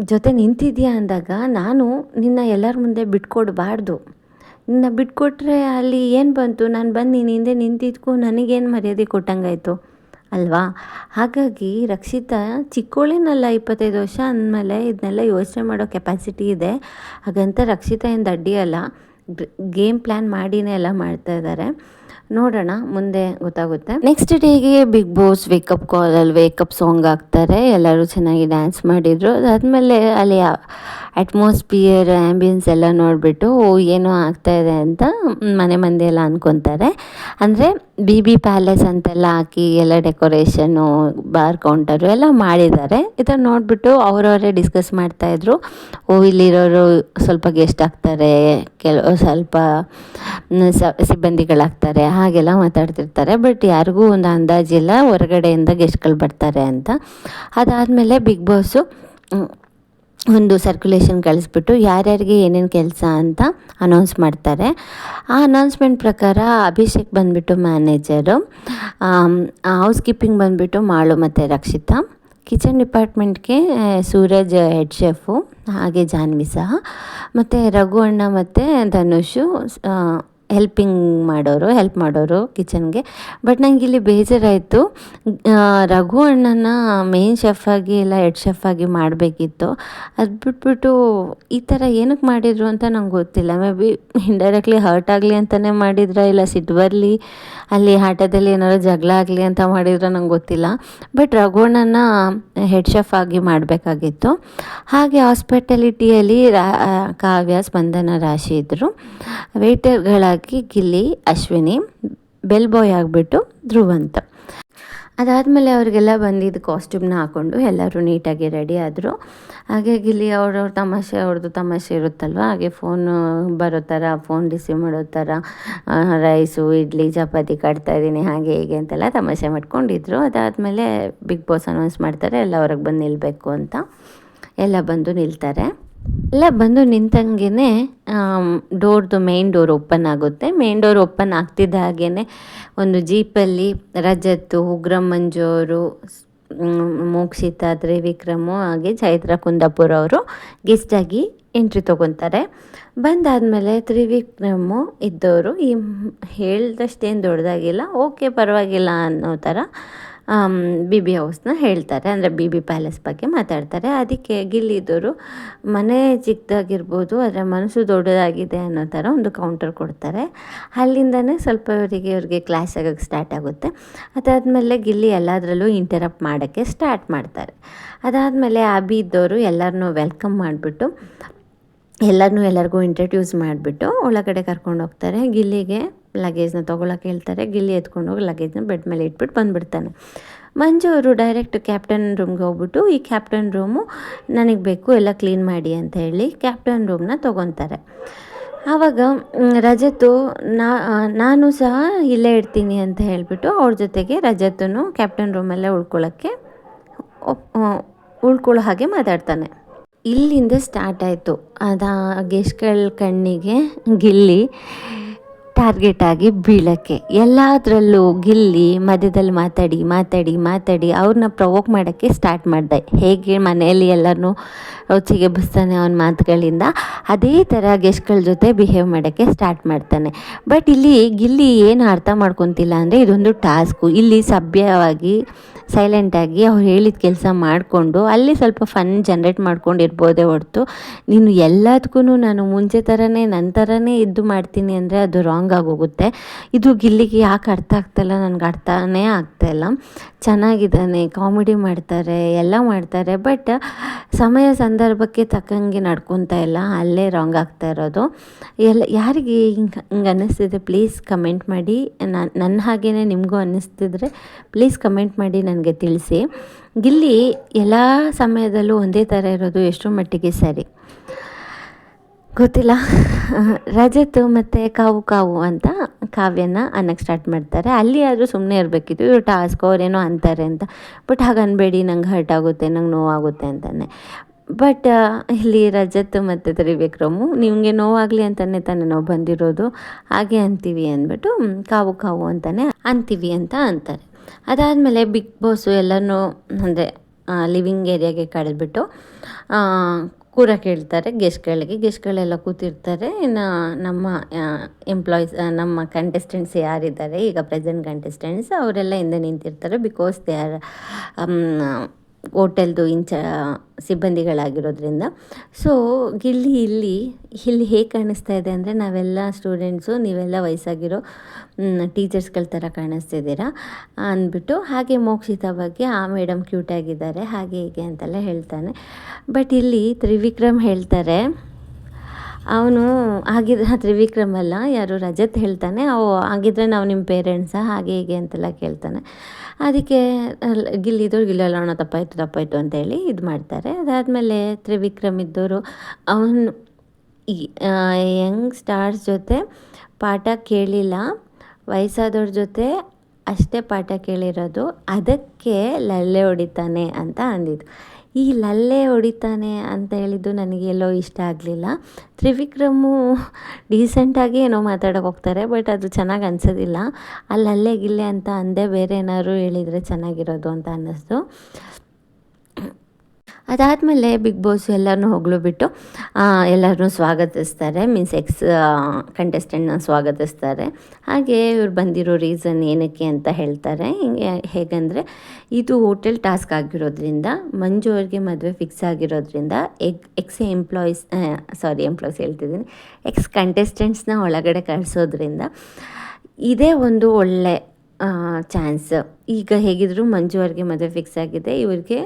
ಜೊತೆ ನಿಂತಿದ್ಯಾ ಅಂದಾಗ ನಾನು ನಿನ್ನ ಎಲ್ಲರ ಮುಂದೆ ಬಿಟ್ಕೊಡ್ಬಾರ್ದು. ನಿನ್ನ ಬಿಟ್ಕೊಟ್ರೆ ಅಲ್ಲಿ ಏನು ಬಂತು? ನಾನು ಬಂದು ನಿನ್ನ ಹಿಂದೆ ನಿಂತಿದ್ಕು, ನನಗೇನು ಮರ್ಯಾದೆ ಕೊಟ್ಟಂಗಾಯ್ತು? ಅಲ್ವಾ? ಹಾಗಾಗಿ ರಕ್ಷಿತಾ ಚಿಕ್ಕೋಳಿನಲ್ಲ ಇಪ್ಪತ್ತೈದು ವರ್ಷ ಅಂದಮೇಲೆ ಇದನ್ನೆಲ್ಲ ಯೋಚನೆ ಮಾಡೋ ಕೆಪಾಸಿಟಿ ಇದೆ. ಹಾಗಂತ ರಕ್ಷಿತಾ ಏನು ದಡ್ಡಿಯಲ್ಲ ಗೇಮ್ ಪ್ಲ್ಯಾನ್ ಮಾಡಿನೇ ಎಲ್ಲ ಮಾಡ್ತಾ ಇದ್ದಾರೆ. ನೋಡೋಣ, ಮುಂದೆ ಗೊತ್ತಾಗುತ್ತೆ. ನೆಕ್ಸ್ಟ್ ಡೇಗೆ ಬಿಗ್ ಬಾಸ್ ವೇಕಪ್ ಕಾಲಲ್ಲಿ ವೇಕಪ್ ಸಾಂಗ್ ಹಾಕ್ತಾರೆ. ಎಲ್ಲರೂ ಚೆನ್ನಾಗಿ ಡ್ಯಾನ್ಸ್ ಮಾಡಿದರು. ಅದಾದಮೇಲೆ ಅಲ್ಲಿ ಅಟ್ಮಾಸ್ಫಿಯರ್ ಆ್ಯಂಬಿಯನ್ಸ್ ಎಲ್ಲ ನೋಡಿಬಿಟ್ಟು ಏನೋ ಆಗ್ತಾಯಿದೆ ಅಂತ ಮನೆ ಮಂದಿ ಎಲ್ಲ ಅಂದ್ಕೊತಾರೆ ಅಂದರೆ ಬಿ ಬಿ ಪ್ಯಾಲೇಸ್ ಅಂತೆಲ್ಲ ಹಾಕಿ ಎಲ್ಲ ಡೆಕೋರೇಷನ್ನು ಬಾರ್ ಕೌಂಟರು ಎಲ್ಲ ಮಾಡಿದ್ದಾರೆ. ಇದನ್ನು ನೋಡಿಬಿಟ್ಟು ಅವರವರೇ ಡಿಸ್ಕಸ್ ಮಾಡ್ತಾಯಿದ್ರು ಓ, ಇಲ್ಲಿರೋರು ಸ್ವಲ್ಪ ಗೆಸ್ಟ್ ಆಗ್ತಾರೆ ಕೆಲವು ಸ್ವಲ್ಪ ಸಿಬ್ಬಂದಿಗಳಾಗ್ತಾರೆ, ಹಾಗೆಲ್ಲ ಮಾತಾಡ್ತಿರ್ತಾರೆ. ಬಟ್ ಯಾರಿಗೂ ಒಂದು ಅಂದಾಜಿಲ್ಲ ಹೊರಗಡೆಯಿಂದ ಗೆಸ್ಟ್ಗಳು ಬರ್ತಾರೆ ಅಂತ. ಅದಾದಮೇಲೆ ಬಿಗ್ ಬಾಸು ಒಂದು ಸರ್ಕ್ಯುಲೇಷನ್ ಕಳಿಸ್ಬಿಟ್ಟು ಯಾರ್ಯಾರಿಗೆ ಏನೇನು ಕೆಲಸ ಅಂತ ಅನೌನ್ಸ್ ಮಾಡ್ತಾರೆ. ಆ ಅನೌನ್ಸ್ಮೆಂಟ್ ಪ್ರಕಾರ ಅಭಿಷೇಕ್ ಬಂದುಬಿಟ್ಟು ಮ್ಯಾನೇಜರು ಹೌಸ್ ಕೀಪಿಂಗ್ ಬಂದುಬಿಟ್ಟು ಮಾಳು ಮತ್ತು ರಕ್ಷಿತಾ ಕಿಚನ್ ಡಿಪಾರ್ಟ್ಮೆಂಟ್ಗೆ ಸೂರಜ್ ಹೆಡ್ ಶೆಫು ಹಾಗೆ ಜಾನ್ವಿ ಸಹ, ಮತ್ತು ರಘು ಅಣ್ಣ ಮತ್ತು ಧನುಷು ಹೆಲ್ಪಿಂಗ್ ಮಾಡೋರು ಹೆಲ್ಪ್ ಮಾಡೋರು ಕಿಚನ್ಗೆ ಬಟ್ ನನಗೆ ಇಲ್ಲಿ ಬೇಜಾರಾಯಿತು. ರಘು ಅಣ್ಣನ ಮೇನ್ ಶೆಫಾಗಿ ಇಲ್ಲ ಹೆಡ್ ಶೆಫಾಗಿ ಮಾಡಬೇಕಿತ್ತು. ಅದು ಬಿಟ್ಬಿಟ್ಟು ಈ ಥರ ಏನಕ್ಕೆ ಮಾಡಿದರು ಅಂತ ನಂಗೆ ಗೊತ್ತಿಲ್ಲ. ಮೇ ಬಿ ಇಂಡೈರೆಕ್ಟ್ಲಿ ಹರ್ಟ್ ಆಗಲಿ ಅಂತಲೇ ಮಾಡಿದ್ರ ಇಲ್ಲ ಸಿಟ್ಟು ಬರಲಿ, ಅಲ್ಲಿ ಆಟದಲ್ಲಿ ಏನಾದ್ರು ಜಗಳ ಆಗಲಿ ಅಂತ ಮಾಡಿದ್ರೆ ನಂಗೆ ಗೊತ್ತಿಲ್ಲ. ಬಟ್ ರಘು ಅಣ್ಣನ ಹೆಡ್ ಶೆಫ್ ಆಗಿ ಮಾಡಬೇಕಾಗಿತ್ತು. ಹಾಗೆ ಹಾಸ್ಪಿಟಲಿಟಿಯಲ್ಲಿ ರಾ ಕಾವ್ಯ, ಸ್ಪಂದನ ರಾಶಿ ಇದ್ದರು ವೇಟರ್ಗಳಾಗಿ ಗಿಲ್ಲಿ, ಅಶ್ವಿನಿ ಬೆಲ್ ಬಾಯ್ ಆಗಿಬಿಟ್ಟು ಧ್ರುವಂತ ಅದಾದಮೇಲೆ ಅವರಿಗೆಲ್ಲ ಬಂದಿದ್ದು ಕಾಸ್ಟ್ಯೂಮ್ನ ಹಾಕ್ಕೊಂಡು ಎಲ್ಲರೂ ನೀಟಾಗಿ ರೆಡಿ ಆದರು. ಹಾಗೆ ಗಿಲ್ಲಿ ಅವ್ರವ್ರ ತಮಾಷೆ, ಅವ್ರದ್ದು ತಮಾಷೆ ಇರುತ್ತಲ್ವ? ಹಾಗೆ ಫೋನು ಬರೋ ಥರ ಫೋನ್ ರಿಸೀವ್ ಮಾಡೋ ಥರ ರೈಸು ಇಡ್ಲಿ, ಚಪಾತಿ ಕಟ್ತಾ ಇದ್ದೀನಿ, ಹಾಗೆ ಹೀಗೆ ಅಂತೆಲ್ಲ ತಮಾಷೆ ಮಾಡ್ಕೊಂಡಿದ್ರು. ಅದಾದಮೇಲೆ ಬಿಗ್ ಬಾಸ್ ಅನೌನ್ಸ್ ಮಾಡ್ತಾರೆ, ಎಲ್ಲ ಹೊರಗೆ ಬಂದು ನಿಲ್ಲಬೇಕು ಅಂತ. ಎಲ್ಲ ಬಂದು ನಿಲ್ತಾರೆ. ಎಲ್ಲ ಬಂದು ನಿಂತಂಗೆ ಡೋರ್ದು ಮೇನ್ ಡೋರ್ ಓಪನ್ ಆಗುತ್ತೆ. ಮೇನ್ ಡೋರ್ ಓಪನ್ ಆಗ್ತಿದ್ದ ಹಾಗೇ ಒಂದು ಜೀಪಲ್ಲಿ ರಜತ್ತು, ಉಗ್ರಂ ಮಂಜು ಅವರು ಮೋಕ್ಷಿತಾ, ತ್ರಿವಿಕ್ರಮು, ಹಾಗೆ ಚೈತ್ರ ಕುಂದಾಪುರ ಅವರು ಗೆಸ್ಟಾಗಿ ಎಂಟ್ರಿ ತೊಗೊತಾರೆ. ಬಂದಾದಮೇಲೆ ತ್ರಿವಿಕ್ರಮು ಇದ್ದವರು, ಈ ಹೇಳ್ದಷ್ಟೇನು ದೊಡ್ಡದಾಗಿಲ್ಲ, ಓಕೆ ಪರವಾಗಿಲ್ಲ ಅನ್ನೋ ಥರ ಬಿ ಬಿ ಹೌಸ್ನ ಹೇಳ್ತಾರೆ. ಅಂದರೆ ಬಿ ಬಿ ಪ್ಯಾಲೇಸ್ ಬಗ್ಗೆ ಮಾತಾಡ್ತಾರೆ. ಅದಕ್ಕೆ ಗಿಲ್ಲಿದವರು ಮನೆ ಚಿಕ್ಕದಾಗಿರ್ಬೋದು ಅದರ ಮನಸ್ಸು ದೊಡ್ಡದಾಗಿದೆ ಅನ್ನೋ ಥರ ಒಂದು ಕೌಂಟರ್ ಕೊಡ್ತಾರೆ. ಅಲ್ಲಿಂದನೇ ಸ್ವಲ್ಪ ಅವರಿಗೆ ಇವ್ರಿಗೆ ಕ್ಲಾಸ್ ಆಗೋಕ್ಕೆ ಸ್ಟಾರ್ಟ್ ಆಗುತ್ತೆ. ಅದಾದಮೇಲೆ ಗಿಲ್ಲಿ ಎಲ್ಲದರಲ್ಲೂ ಇಂಟರಪ್ಟ್ ಮಾಡೋಕ್ಕೆ ಸ್ಟಾರ್ಟ್ ಮಾಡ್ತಾರೆ. ಅದಾದಮೇಲೆ ಅಬಿ ಇದ್ದವರು ಎಲ್ಲರನ್ನೂ ವೆಲ್ಕಮ್ ಮಾಡಿಬಿಟ್ಟು ಎಲ್ಲರನ್ನೂ ಎಲ್ಲರಿಗೂ ಇಂಟ್ರಡ್ಯೂಸ್ ಮಾಡಿಬಿಟ್ಟು ಒಳಗಡೆ ಕರ್ಕೊಂಡು ಹೋಗ್ತಾರೆ. ಗಿಲ್ಲಿಗೆ ಲಗೇಜ್ನ ತೊಗೊಳಕ್ಕೆ ಹೇಳ್ತಾರೆ. ಗಿಲ್ಲಿ ಎತ್ಕೊಂಡು ಹೋಗಿ ಲಗೇಜ್ನ ಬೆಡ್ ಮೇಲೆ ಇಟ್ಬಿಟ್ಟು ಬಂದುಬಿಡ್ತಾನೆ. ಮಂಜು ಅವರು ಡೈರೆಕ್ಟ್ ಕ್ಯಾಪ್ಟನ್ ರೂಮ್ಗೆ ಹೋಗ್ಬಿಟ್ಟು, ಈ ಕ್ಯಾಪ್ಟನ್ ರೂಮು ನನಗೆ ಬೇಕು, ಎಲ್ಲ ಕ್ಲೀನ್ ಮಾಡಿ ಅಂತ ಹೇಳಿ ಕ್ಯಾಪ್ಟನ್ ರೂಮ್ನ ತೊಗೊತಾರೆ. ಆವಾಗ ರಜತು ನಾನು ಸಹ ಇಲ್ಲೇ ಇಡ್ತೀನಿ ಅಂತ ಹೇಳಿಬಿಟ್ಟು ಅವ್ರ ಜೊತೆಗೆ ರಜತನು ಕ್ಯಾಪ್ಟನ್ ರೂಮಲ್ಲೇ ಉಳ್ಕೊಳ್ಳೋಕ್ಕೆ ಉಳ್ಕೊಳ್ಳೋ ಹಾಗೆ ಮಾತಾಡ್ತಾನೆ. ಇಲ್ಲಿಂದ ಸ್ಟಾರ್ಟ್ ಆಯಿತು. ಅದ ಗೆಸ್ಟ್ಗಳ ಕಣ್ಣಿಗೆ ಗಿಲ್ಲಿ. ಟಾರ್ಗೆಟ್ ಆಗಿ ಬೀಳಕ್ಕೆ. ಎಲ್ಲದರಲ್ಲೂ ಗಿಲ್ಲಿ ಮಧ್ಯದಲ್ಲಿ ಮಾತಾಡಿ ಮಾತಾಡಿ ಮಾತಾಡಿ ಅವ್ರನ್ನ ಪ್ರವೋಕ್ ಮಾಡೋಕ್ಕೆ ಸ್ಟಾರ್ಟ್ ಮಾಡಿದೆ. ಹೇಗೆ ಮನೆಯಲ್ಲಿ ಎಲ್ಲರನ್ನೂ ರುಚಿಗೆ ಬಸ್ತಾನೆ ಅವನ ಮಾತುಗಳಿಂದ. ಅದೇ ಥರ ಗೆಸ್ಟ್ಗಳ ಜೊತೆ ಬಿಹೇವ್ ಮಾಡೋಕ್ಕೆ ಸ್ಟಾರ್ಟ್ ಮಾಡ್ತಾನೆ. ಬಟ್ ಇಲ್ಲಿ ಗಿಲ್ಲಿ ಏನು ಅರ್ಥ ಮಾಡ್ಕೊತಿಲ್ಲ ಅಂದರೆ ಇದೊಂದು ಟಾಸ್ಕು ಇಲ್ಲಿ ಸಭ್ಯವಾಗಿ ಸೈಲೆಂಟಾಗಿ ಅವ್ರು ಹೇಳಿದ ಕೆಲಸ ಮಾಡಿಕೊಂಡು, ಅಲ್ಲಿ ಸ್ವಲ್ಪ ಫನ್ ಜನ್ರೇಟ್ ಮಾಡ್ಕೊಂಡಿರ್ಬೋದೇ ಹೊರತು, ನೀನು ಎಲ್ಲದಕ್ಕೂ ನಾನು ಮುಂಚೆ ಥರನೇ ನನ್ನ ಥರನೇ ಇದ್ದು ಮಾಡ್ತೀನಿ ಅಂದರೆ ಅದು ರಾಂಗ್ ಆಗೋಗುತ್ತೆ. ಇದು ಗಿಲ್ಲಿಗೆ ಯಾಕೆ ಅರ್ಥ ಆಗ್ತಾಯಿಲ್ಲ ನನಗೆ ಅರ್ಥನೇ ಆಗ್ತಾಯಿಲ್ಲ ಚೆನ್ನಾಗಿದ್ದಾನೆ ಕಾಮಿಡಿ ಮಾಡ್ತಾರೆ, ಎಲ್ಲ ಮಾಡ್ತಾರೆ ಬಟ್ ಸಮಯ ಸಂದರ್ಭಕ್ಕೆ ತಕ್ಕಂಗೆ ನಡ್ಕೊತಾ ಇಲ್ಲ, ಅಲ್ಲೇ ರಾಂಗ್ ಆಗ್ತಾ ಇರೋದು. ಎಲ್ಲ, ಯಾರಿಗೆ ಹಿಂಗೆ ಹಿಂಗೆ ಅನ್ನಿಸ್ತಿದೆ ಪ್ಲೀಸ್ ಕಮೆಂಟ್ ಮಾಡಿ. ನಾನು ನನ್ನ ಹಾಗೇ ನಿಮಗೂ ಅನ್ನಿಸ್ತಿದ್ರೆ ಪ್ಲೀಸ್ ಕಮೆಂಟ್ ಮಾಡಿ ನನಗೆ ತಿಳಿಸಿ. ಗಿಲ್ಲಿ ಎಲ್ಲ ಸಮಯದಲ್ಲೂ ಒಂದೇ ಥರ ಇರೋದು ಎಷ್ಟು ಮಟ್ಟಿಗೆ ಸರಿ. ಗೊತ್ತಿಲ್ಲ. ರಜತ್ ಮತ್ತು ಕಾವು ಕಾವು ಅಂತ ಕಾವ್ಯನ ಅನ್ನಕ್ಕೆ ಸ್ಟಾರ್ಟ್ ಮಾಡ್ತಾರೆ. ಅಲ್ಲಿ ಆದರೂ ಸುಮ್ಮನೆ ಇರಬೇಕಿತ್ತು. ಇವರು ಟಾಸ್ಕ್ ಅವ್ರೇನೋ ಅಂತಾರೆ ಅಂತ. ಬಟ್ ಹಾಗೆ ಅನ್ಬೇಡಿ ನಂಗೆ ಹರ್ಟ್ ಆಗುತ್ತೆ, ನಂಗೆ ನೋವಾಗುತ್ತೆ ಅಂತಾನೆ. ಬಟ್ ಇಲ್ಲಿ ರಜತ್ ಮತ್ತು ತ್ರಿವಿಕ್ರಮು ನಿಮಗೆ ನೋವಾಗಲಿ ಅಂತಲೇ ತಾನೇ ನಾವು ಬಂದಿರೋದು. ಹಾಗೆ ಅಂತೀವಿ ಅಂದ್ಬಿಟ್ಟು "ಹ್ಮ್, ಕಾವು ಕಾವು ಅಂತಲೇ ಅಂತೀವಿ ಅಂತ ಅಂತಾರೆ. ಅದಾದಮೇಲೆ ಬಿಗ್ ಬಾಸು ಎಲ್ಲನೂ ಅಂದರೆ ಲಿವಿಂಗ್ ಏರಿಯಾಗೆ ಕಳೆದ್ಬಿಟ್ಟು ಕೂರ ಕೇಳ್ತಾರೆ ಗೆಸ್ಟ್ಗಳಿಗೆ ಗೆಸ್ಟ್ಗಳೆಲ್ಲ ಕೂತಿರ್ತಾರೆ. ಇನ್ನು ನಮ್ಮ ಎಂಪ್ಲಾಯೀಸ್ ನಮ್ಮ ಕಂಟೆಸ್ಟೆಂಟ್ಸ್ ಯಾರಿದ್ದಾರೆ ಈಗ ಪ್ರೆಸೆಂಟ್ ಕಂಟೆಸ್ಟೆಂಟ್ಸ್ ಅವರೆಲ್ಲ ಹಿಂದೆ ನಿಂತಿರ್ತಾರೆ. ಬಿಕಾಸ್ ದೇ ಆರ್ ಹೋಟೆಲ್ದು ಇಂಚ ಸಿಬ್ಬಂದಿಗಳಾಗಿರೋದ್ರಿಂದ. ಸೊ ಗಿಲ್ಲಿ ಇಲ್ಲಿ ಇಲ್ಲಿ ಹೇಗೆ ಕಾಣಿಸ್ತಾ ಇದೆ ಅಂದರೆ ನಾವೆಲ್ಲ ಸ್ಟೂಡೆಂಟ್ಸು, ನೀವೆಲ್ಲ ವಯಸ್ಸಾಗಿರೋ ಟೀಚರ್ಸ್ಗಳ ಥರ ಕಾಣಿಸ್ತಿದ್ದೀರಾ? ಅಂದ್ಬಿಟ್ಟು ಹಾಗೆ ಮೋಕ್ಷಿತ ಬಗ್ಗೆ, ಆ ಮೇಡಮ್ ಕ್ಯೂಟಾಗಿದ್ದಾರೆ ಹಾಗೆ ಹೀಗೆ ಅಂತೆಲ್ಲ ಹೇಳ್ತಾನೆ. ಬಟ್ ಇಲ್ಲಿ ತ್ರಿವಿಕ್ರಮ್ ಹೇಳ್ತಾರೆ. ಅವನು ಹಾಗಿದ್ರೆ ತ್ರಿವಿಕ್ರಮ್ ಅಲ್ಲ, ಯಾರು ರಜತ್ ಹೇಳ್ತಾನೆ. ಅವು ಹಾಗಿದ್ರೆ ನಾವು ನಿಮ್ಮ ಪೇರೆಂಟ್ಸಾ ಹಾಗೆ ಹೀಗೆ ಅಂತೆಲ್ಲ ಕೇಳ್ತಾನೆ. ಅದಕ್ಕೆ ಗಿಲ್ಲಿದವ್ರು, ಗಿಲ್ಲಲ್ಲ ಅಣ್ಣ ತಪ್ಪಾಯ್ತು ತಪ್ಪಾಯ್ತು ಅಂತೇಳಿ ಇದು ಮಾಡ್ತಾರೆ. ಅದಾದಮೇಲೆ ತ್ರಿವಿಕ್ರಮ್ ಇದ್ದವರು, ಅವನು ಯಂಗ್ ಸ್ಟಾರ್ಸ್ ಜೊತೆ ಪಾಠ ಕೇಳಿಲ್ಲ. ವಯಸ್ಸಾದವ್ರ ಜೊತೆ ಅಷ್ಟೇ ಪಾಠ ಕೇಳಿರೋದು. ಅದಕ್ಕೆ ಲಲ್ಲೆ ಹೊಡಿತಾನೆ ಅಂತ ಅಂದಿದ್ದು. ಈ ಲಲ್ಲೆ ಹೊಡಿತಾನೆ ಅಂತ ಹೇಳಿದ್ದು ನನಗೆ ಎಲ್ಲೋ ಇಷ್ಟ ಆಗಲಿಲ್ಲ. ತ್ರಿವಿಕ್ರಮು ಡೀಸೆಂಟಾಗಿ ಏನೋ ಮಾತಾಡೋಕೆ ಹೋಗ್ತಾರೆ ಬಟ್ ಅದು ಚೆನ್ನಾಗಿ ಅನ್ಸೋದಿಲ್ಲ. ಆ ಲಲ್ಲೆ ಗಿಲ್ಲೆ ಅಂತ ಅಂದೇ ಬೇರೆ ಏನಾದ್ರು ಹೇಳಿದರೆ ಚೆನ್ನಾಗಿರೋದು ಅಂತ ಅನ್ನಿಸ್ತು. ಅದಾದಮೇಲೆ ಬಿಗ್ ಬಾಸ್ ಎಲ್ಲರನ್ನೂ ಹೊಗಳು ಬಿಟ್ಟು ಎಲ್ಲರನ್ನೂ ಸ್ವಾಗತಿಸ್ತಾರೆ. Means X ಕಂಟೆಸ್ಟೆಂಟ್ನ ಸ್ವಾಗತಿಸ್ತಾರೆ. ಹಾಗೆ ಇವ್ರು ಬಂದಿರೋ ರೀಸನ್ ಏನಕ್ಕೆ ಅಂತ ಹೇಳ್ತಾರೆ. ಹಿಂಗೆ ಹೇಗಂದರೆ, ಇದು ಹೋಟೆಲ್ ಟಾಸ್ಕ್ ಆಗಿರೋದ್ರಿಂದ, ಮಂಜು ಅವ್ರಿಗೆ ಮದುವೆ ಫಿಕ್ಸ್ ಆಗಿರೋದ್ರಿಂದ, ಎಗ್ ಎಕ್ಸ್ ಎಂಪ್ಲಾಯೀಸ್ ಸಾರಿ ಎಂಪ್ಲಾಯೀಸ್ ಹೇಳ್ತಿದ್ದೀನಿ ಎಕ್ಸ್ ಕಂಟೆಸ್ಟೆಂಟ್ಸ್ನ ಒಳಗಡೆ ಕಳಿಸೋದ್ರಿಂದ, ಇದೇ ಒಂದು ಒಳ್ಳೆ ಚಾನ್ಸ್. ಈಗ ಹೇಗಿದ್ರು ಮಂಜು ಅವ್ರಿಗೆ ಮದುವೆ ಫಿಕ್ಸ್ ಆಗಿದೆ. ಇವ್ರಿಗೆ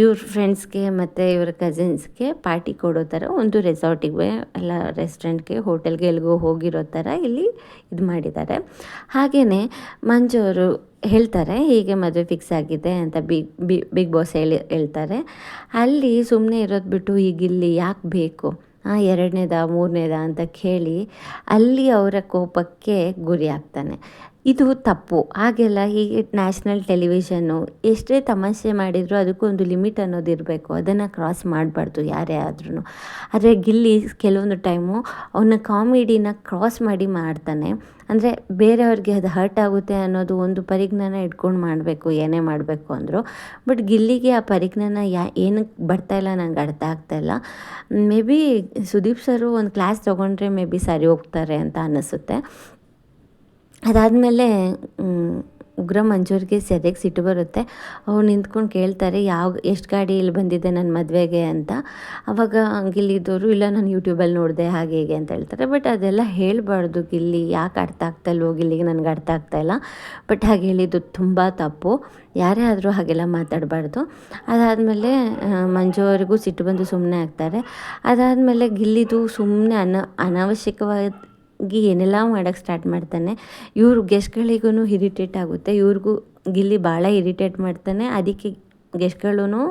ಇವ್ರ ಫ್ರೆಂಡ್ಸ್ಗೆ ಮತ್ತು ಇವ್ರ ಕಸಿನ್ಸ್ಗೆ ಪಾರ್ಟಿ ಕೊಡೋ ಥರ ಒಂದು ರೆಸಾರ್ಟಿಗೆ ಎಲ್ಲ ರೆಸ್ಟೋರೆಂಟ್ಗೆ ಹೋಟೆಲ್ಗೆ ಎಲ್ಗೋ ಹೋಗಿರೋ ಥರ ಇಲ್ಲಿ ಇದು ಮಾಡಿದ್ದಾರೆ. ಹಾಗೆಯೇ ಮಂಜು ಅವರು ಹೇಳ್ತಾರೆ, ಹೀಗೆ ಮದುವೆ ಫಿಕ್ಸ್ ಆಗಿದೆ ಅಂತ ಬಿಗ್ ಬಿ ಬಿಗ್ ಬಾಸ್ ಹೇಳಿ, ಹೇಳ್ತಾರೆ. ಅಲ್ಲಿ ಸುಮ್ಮನೆ ಇರೋದು ಬಿಟ್ಟು ಈಗ ಇಲ್ಲಿ ಯಾಕೆ ಬೇಕು? ಎರಡನೇದ, ಮೂರನೇದ ಅಂತ ಕೇಳಿ ಅಲ್ಲಿ ಅವರ ಕೋಪಕ್ಕೆ ಗುರಿ ಆಗ್ತಾನೆ. ಇದು ತಪ್ಪು. ಹಾಗೆಲ್ಲ ಹೀಗೆ ನ್ಯಾಷನಲ್ ಟೆಲಿವಿಷನ್ನು ಎಷ್ಟೇ ತಮಾಷೆ ಮಾಡಿದರೂ ಅದಕ್ಕೂ ಒಂದು ಲಿಮಿಟ್ ಅನ್ನೋದು ಇರಬೇಕು. ಅದನ್ನು ಕ್ರಾಸ್ ಮಾಡಬಾರ್ದು ಯಾರೇ ಆದ್ರೂ. ಆದರೆ ಗಿಲ್ಲಿ ಕೆಲವೊಂದು ಟೈಮು ಅವನ ಕಾಮಿಡಿನ ಕ್ರಾಸ್ ಮಾಡಿ ಮಾಡ್ತಾನೆ. ಅಂದರೆ ಬೇರೆಯವ್ರಿಗೆ ಅದು ಹರ್ಟ್ ಆಗುತ್ತೆ ಅನ್ನೋದು ಒಂದು ಪರಿಜ್ಞಾನ ಇಟ್ಕೊಂಡು ಮಾಡಬೇಕು, ಏನೇ ಮಾಡಬೇಕು ಅಂದರು. ಬಟ್ ಗಿಲ್ಲಿಗೆ ಆ ಪರಿಜ್ಞಾನ ಯಾ, ಏನಕ್ಕೆ ಬರ್ತಾ ಇಲ್ಲ ನಂಗೆ ಅರ್ಥ ಆಗ್ತಾ ಇಲ್ಲ. ಮೇ ಬಿ ಸುದೀಪ್ ಸರು ಒಂದು ಕ್ಲಾಸ್ ತೊಗೊಂಡ್ರೆ ಮೇ ಬಿ ಸರಿ ಹೋಗ್ತಾರೆ ಅಂತ ಅನ್ನಿಸುತ್ತೆ. ಅದಾದಮೇಲೆ ಉಗ್ರ ಮಂಜೂರಿಗೆ ಸೆರೆಗೆ ಸಿಟ್ಟು ಬರುತ್ತೆ. ಅವ್ರು ನಿಂತ್ಕೊಂಡು ಕೇಳ್ತಾರೆ, ಯಾವ, ಎಷ್ಟು ಗಾಡಿ ಇಲ್ಲಿ ಬಂದಿದೆ ನನ್ನ ಮದುವೆಗೆ? ಅಂತ. ಅವಾಗ ಗಿಲ್ಲಿದ್ದವರು ಇಲ್ಲ, ನಾನು ಯೂಟ್ಯೂಬಲ್ಲಿ ನೋಡಿದೆ ಹಾಗೆ ಹೀಗೆ ಅಂತ ಹೇಳ್ತಾರೆ. ಬಟ್ ಅದೆಲ್ಲ ಹೇಳಬಾರ್ದು ಗಿಲ್ಲಿ. ಯಾಕೆ ಅರ್ಥ ಆಗ್ತಾಯಿಲ್ವೋ ಗಿಲ್ಲಿಗೆ ನನಗೆ ಅರ್ಥ ಆಗ್ತಾಯಿಲ್ಲ ಬಟ್ ಹಾಗೆ ಹೇಳಿದ್ದು ತುಂಬ ತಪ್ಪು. ಯಾರೇ ಆದರೂ ಹಾಗೆಲ್ಲ ಮಾತಾಡಬಾರ್ದು. ಅದಾದಮೇಲೆ ಮಂಜು ಸಿಟ್ಟು ಬಂದು ಸುಮ್ಮನೆ ಆಗ್ತಾರೆ. ಅದಾದಮೇಲೆ ಗಿಲ್ಲಿದು ಸುಮ್ಮನೆ ಅನ, ಅನಾವಶ್ಯಕವಾದ ಗಿ ಏನೆಲ್ಲ ಮಾಡೋಕ್ಕೆ ಸ್ಟಾರ್ಟ್ ಮಾಡ್ತಾನೆ. ಇವ್ರ ಗೆಸ್ಟ್ಗಳಿಗೂ ಇರಿಟೇಟ್ ಆಗುತ್ತೆ. ಇವ್ರಿಗೂ ಗಿಲ್ಲಿ ಭಾಳ ಇರಿಟೇಟ್ ಮಾಡ್ತಾನೆ. ಅದಕ್ಕೆ ಗೆಸ್ಟ್ಗಳೂ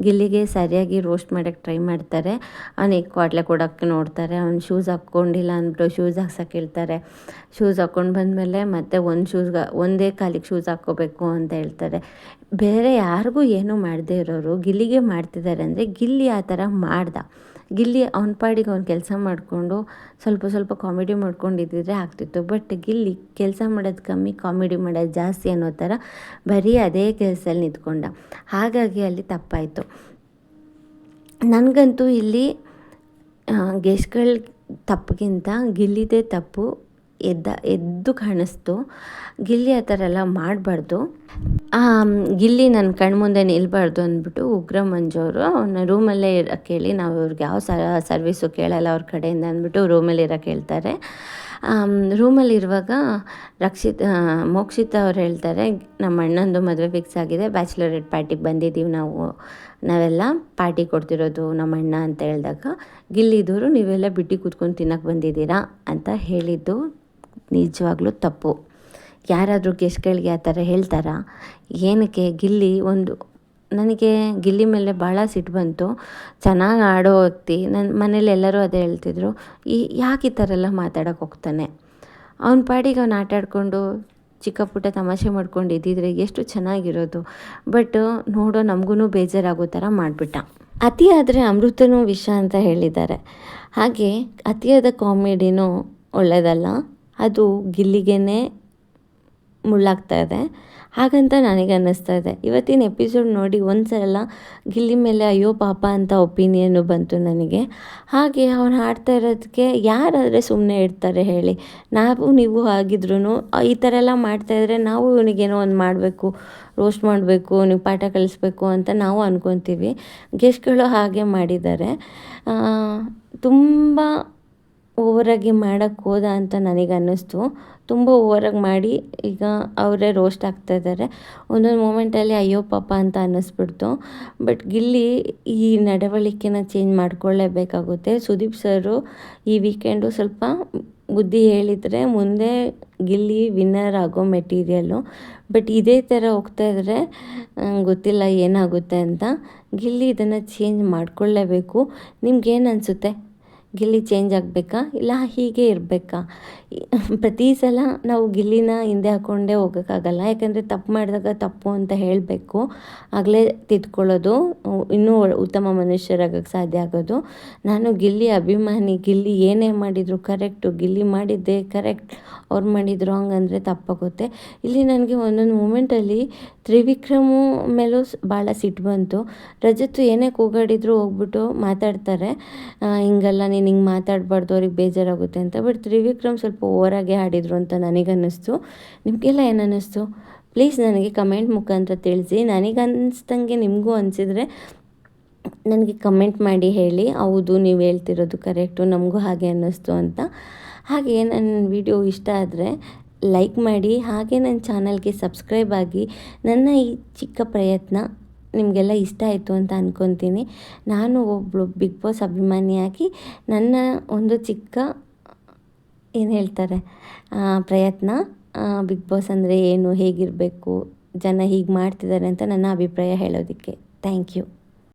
ಗಿಲ್ಲಿಗೆ ಸರಿಯಾಗಿ ರೋಸ್ಟ್ ಮಾಡೋಕ್ಕೆ ಟ್ರೈ ಮಾಡ್ತಾರೆ. ಅವನಿಗೆ ಕ್ವಾಟ್ಲೆ ಕೊಡೋಕ್ಕೆ ನೋಡ್ತಾರೆ. ಅವ್ನು ಶೂಸ್ ಹಾಕ್ಕೊಂಡಿಲ್ಲ ಅಂದ್ಬಿಟ್ಟು ಶೂಸ್ ಹಾಕ್ಸೋಕೆ ಹೇಳ್ತಾರೆ. ಶೂಸ್ ಹಾಕ್ಕೊಂಡು ಬಂದಮೇಲೆ ಮತ್ತೆ ಒಂದು ಶೂಸ್ಗೆ ಒಂದೇ ಕಾಲಿಗೆ ಶೂಸ್ ಹಾಕ್ಕೋಬೇಕು ಅಂತ ಹೇಳ್ತಾರೆ. ಬೇರೆ ಯಾರಿಗೂ ಏನೂ ಮಾಡದೇ ಇರೋರು ಗಿಲ್ಲಿಗೆ ಮಾಡ್ತಿದ್ದಾರೆ ಅಂದರೆ ಗಿಲ್ಲಿ ಆ ಥರ ಮಾಡ್ದ. ಗಿಲ್ಲಿ ಅವನ ಪಾಡಿಗೆ ಅವ್ನು ಕೆಲಸ ಮಾಡಿಕೊಂಡು ಸ್ವಲ್ಪ ಸ್ವಲ್ಪ ಕಾಮಿಡಿ ಮಾಡ್ಕೊಂಡಿದ್ದಿದ್ರೆ ಆಗ್ತಿತ್ತು. ಬಟ್ ಗಿಲ್ಲಿ ಕೆಲಸ ಮಾಡೋದು ಕಮ್ಮಿ ಕಾಮಿಡಿ ಮಾಡೋದು ಜಾಸ್ತಿ ಅನ್ನೋ ಥರ ಬರೀ ಅದೇ ಕೆಲಸದಲ್ಲಿ ನಿಂತ್ಕೊಂಡ. ಹಾಗಾಗಿ ಅಲ್ಲಿ ತಪ್ಪಾಯಿತು. ನನಗಂತೂ ಇಲ್ಲಿ ಗೆಸ್ಟ್ಗಳ ತಪ್ಪಿಗಿಂತ ಗಿಲ್ಲಿದೇ ತಪ್ಪು. ಎದ್ದ, ಎದ್ದು ಕಾಣಿಸ್ತು. ಗಿಲ್ಲಿ ಆ ಥರ ಎಲ್ಲ ಮಾಡಬಾರ್ದು. ಗಿಲ್ಲಿ ನನ್ನ ಕಣ್ಮುಂದೆ ನಿಲ್ಬಾರ್ದು ಅಂದ್ಬಿಟ್ಟು ಉಗ್ರ ಮಂಜು ಅವರು ಅವನ ರೂಮಲ್ಲೇ ಇರೋಕ್ಕೆ ಹೇಳಿ ನಾವು ಇವ್ರಿಗೆ ಯಾವ ಸರ್ವಿಸು ಕೇಳಲ್ಲ ಅವ್ರ ಕಡೆಯಿಂದ ಅಂದ್ಬಿಟ್ಟು ರೂಮಲ್ಲಿ ಇರೋಕ್ಕೆ ಹೇಳ್ತಾರೆ ರೂಮಲ್ಲಿರುವಾಗ ರಕ್ಷಿತ್ ಮೋಕ್ಷಿತ ಅವ್ರು ಹೇಳ್ತಾರೆ, ನಮ್ಮ ಅಣ್ಣಂದು ಮದುವೆ ಫಿಕ್ಸ್ ಆಗಿದೆ, ಬ್ಯಾಚುಲರೇಟ್ ಪಾರ್ಟಿಗೆ ಬಂದಿದ್ದೀವಿ ನಾವು, ನಾವೆಲ್ಲ ಪಾರ್ಟಿ ಕೊಡ್ತಿರೋದು ನಮ್ಮ ಅಣ್ಣ ಅಂತ ಹೇಳಿದಾಗ ಗಿಲ್ಲಿದವರು ನೀವೆಲ್ಲ ಬಿಟ್ಟು ಕೂತ್ಕೊಂಡು ತಿನ್ನಕ್ಕೆ ಬಂದಿದ್ದೀರಾ ಅಂತ ಹೇಳಿದ್ದು. ನಿಜವಾಗ್ಲೂ ತಪ್ಪು. ಯಾರಾದರೂ ಗೆಸ್ಟ್ಗಳಿಗೆ ಆ ಥರ ಹೇಳ್ತಾರಾ? ಏನಕ್ಕೆ? ಗಿಲ್ಲಿ ಒಂದು, ನನಗೆ ಗಿಲ್ಲಿ ಮೇಲೆ ಭಾಳ ಸಿಟ್ಟು ಬಂತು. ಚೆನ್ನಾಗಿ ಆಡೋ ವ್ಯಕ್ತಿ. ನನ್ನ ಮನೇಲಿ ಎಲ್ಲರೂ ಅದೇ ಹೇಳ್ತಿದ್ರು. ಈ, ಯಾಕೆ ಈ ಥರ ಎಲ್ಲ ಮಾತಾಡೋಕೆ ಹೋಗ್ತಾನೆ? ಅವನ ಪಾಡಿಗೆ ಅವ್ನು ಆಟಾಡಿಕೊಂಡು ಚಿಕ್ಕ ಪುಟ್ಟ ತಮಾಷೆ ಮಾಡ್ಕೊಂಡು ಇದ್ದಿದ್ರೆ ಎಷ್ಟು ಚೆನ್ನಾಗಿರೋದು. ಬಟ್ ನೋಡೋ ನಮಗೂ ಬೇಜಾರಾಗೋ ಥರ ಮಾಡಿಬಿಟ್ಟ. ಅತಿ ಆದರೆ ಅಮೃತನೂ ವಿಷ ಅಂತ ಹೇಳಿದ್ದಾರೆ. ಹಾಗೆ ಅತಿಯಾದ ಕಾಮಿಡಿನೂ ಒಳ್ಳೆಯದಲ್ಲ ಅದು ಗಿಲ್ಲಿಗೇ ಮುಳ್ಳಾಗ್ತಾ ಇದೆ. ಹಾಗಂತ ನನಗೆ ಅನ್ನಿಸ್ತಾ ಇದೆ. ಇವತ್ತಿನ ಎಪಿಸೋಡ್ ನೋಡಿ ಒಂದು ಸಲ ಗಿಲ್ಲಿ ಮೇಲೆ ಅಯ್ಯೋ ಪಾಪ ಅಂತ ಒಪಿನಿಯನ್ನು ಬಂತು ನನಗೆ. ಹಾಗೆ ಅವ್ನು ಹಾಡ್ತಾ ಇರೋದಕ್ಕೆ ಯಾರಾದರೆ ಸುಮ್ಮನೆ ಇರ್ತಾರೆ ಹೇಳಿ. ನಾವು ನೀವು ಆಗಿದ್ರು ಈ ಥರ ಎಲ್ಲ ಮಾಡ್ತಾಯಿದ್ರೆ ನಾವು ಇವನಿಗೇನೋ ಒಂದು ಮಾಡಬೇಕು ರೋಸ್ಟ್ ಮಾಡಬೇಕು, ನೀವು ಪಾಠ ಕಲಿಸ್ಬೇಕು ಅಂತ ನಾವು ಅಂದ್ಕೊತೀವಿ ಗೆಸ್ಟ್ಗಳು ಹಾಗೆ ಮಾಡಿದ್ದಾರೆ. ತುಂಬ ಓವರಾಗಿ ಮಾಡೋಕ್ಕೆ ಹೋದ ಅಂತ ನನಗೆ ಅನ್ನಿಸ್ತು ತುಂಬ ಓವರಾಗಿ ಮಾಡಿ ಈಗ ಅವರೇ ರೋಸ್ಟ್ ಆಗ್ತಾ ಇದ್ದಾರೆ. ಒಂದೊಂದು ಮೂಮೆಂಟಲ್ಲಿ ಅಯ್ಯೋ ಪಾಪ ಅಂತ ಅನ್ನಿಸ್ಬಿಡ್ತು. ಬಟ್ ಗಿಲ್ಲಿ ಈ ನಡವಳಿಕೆನ ಚೇಂಜ್ ಮಾಡ್ಕೊಳ್ಳೇಬೇಕಾಗುತ್ತೆ. ಸುದೀಪ್ ಸರು ಈ ವೀಕೆಂಡು ಸ್ವಲ್ಪ ಬುದ್ಧಿ ಹೇಳಿದರೆ ಮುಂದೆ ಗಿಲ್ಲಿ ವಿನ್ನರ್ ಆಗೋ ಮೆಟೀರಿಯಲ್ಲು ಬಟ್ ಇದೇ ಥರ ಹೋಗ್ತಾ ಇದ್ದರೆ ಗೊತ್ತಿಲ್ಲ ಏನಾಗುತ್ತೆ ಅಂತ. ಗಿಲ್ಲಿ ಇದನ್ನು ಚೇಂಜ್ ಮಾಡಿಕೊಳ್ಳೇಬೇಕು. ನಿಮ್ಗೇನು ಅನಿಸುತ್ತೆ? ಗಿಲ್ಲಿ ಚೇಂಜ್ ಆಗಬೇಕಾ? ಇಲ್ಲ, ಹೀಗೆ ಇರಬೇಕಾ? ಪ್ರತಿ ಸಲ ನಾವು ಗಿಲ್ಲಿನ ಹಿಂದೆ ಹಾಕ್ಕೊಂಡೇ ಹೋಗೋಕ್ಕಾಗಲ್ಲ. ಯಾಕಂದರೆ ತಪ್ಪು ಮಾಡಿದಾಗ ತಪ್ಪು ಅಂತ ಹೇಳಬೇಕು. ಆಗಲೇ ತಿದ್ಕೊಳ್ಳೋದು. ಇನ್ನೂ ಉತ್ತಮ ಮನುಷ್ಯರಾಗಕ್ಕೆ ಸಾಧ್ಯ ಆಗೋದು. ನಾನು ಗಿಲ್ಲಿ ಅಭಿಮಾನಿ. ಗಿಲ್ಲಿ ಏನೇ ಮಾಡಿದ್ರು ಕರೆಕ್ಟು ಗಿಲ್ಲಿ ಮಾಡಿದ್ದೆ ಕರೆಕ್ಟ್ ಅವ್ರು ಮಾಡಿದ್ರು ಹಂಗಂದರೆ ತಪ್ಪಾಗುತ್ತೆ. ಇಲ್ಲಿ ನನಗೆ ಒಂದೊಂದು ಮೂಮೆಂಟಲ್ಲಿ ತ್ರಿವಿಕ್ರಮು ಮೇಲೂ ಭಾಳ ಸಿಟ್ಟು ಬಂತು. ರಜತ್ ಏನೇ ಕೂಗಾಡಿದ್ರು ಹೋಗ್ಬಿಟ್ಟು ಮಾತಾಡ್ತಾರೆ. ಹಿಂಗಲ್ಲ ನೀನು ಹಿಂಗೆ ಮಾತಾಡಬಾರ್ದು, ಅವ್ರಿಗೆ ಬೇಜಾರಾಗುತ್ತೆ ಅಂತ. ಬಟ್ ತ್ರಿವಿಕ್ರಮ್ ಸ್ವಲ್ಪ ಓವರಾಗೆ ಆಡಿದ್ರು ಅಂತ ನನಗನ್ನಿಸ್ತು. ನಿಮಗೆಲ್ಲ ಏನು ಅನ್ನಿಸ್ತು ಪ್ಲೀಸ್ ನನಗೆ ಕಮೆಂಟ್ ಮುಖಾಂತರ ತಿಳಿಸಿ. ನನಗೆ ಅನ್ನಿಸ್ದಂಗೆ ನಿಮಗೂ ಅನಿಸಿದ್ರೆ ನನಗೆ ಕಮೆಂಟ್ ಮಾಡಿ ಹೇಳಿ. ಹೌದು, ನೀವು ಹೇಳ್ತಿರೋದು ಕರೆಕ್ಟು, ನಮಗೂ ಹಾಗೆ ಅನ್ನಿಸ್ತು ಅಂತ. ಹಾಗೆ ನನ್ನ ವಿಡಿಯೋ ಇಷ್ಟ ಆದರೆ ಲೈಕ್ ಮಾಡಿ, ಹಾಗೆ ನನ್ನ ಚಾನಲ್ಗೆ ಸಬ್ಸ್ಕ್ರೈಬ್ ಆಗಿ ನನ್ನ ಈ ಚಿಕ್ಕ ಪ್ರಯತ್ನ ನಿಮಗೆಲ್ಲ ಇಷ್ಟ ಆಯಿತು ಅಂತ ಅಂದ್ಕೊತೀನಿ ನಾನು ಒಬ್ಬಳು ಬಿಗ್ ಬಾಸ್ ಅಭಿಮಾನಿಯಾಗಿ ನನ್ನ ಒಂದು ಚಿಕ್ಕ, ಏನು ಹೇಳ್ತಾರೆ ಪ್ರಯತ್ನ ಬಿಗ್ ಬಾಸ್ ಅಂದರೆ ಏನು, ಹೇಗಿರಬೇಕು, ಜನ ಹೀಗೆ ಮಾಡ್ತಿದ್ದಾರೆ ಅಂತ ನನ್ನ ಅಭಿಪ್ರಾಯ ಹೇಳೋದಕ್ಕೆ. Thank you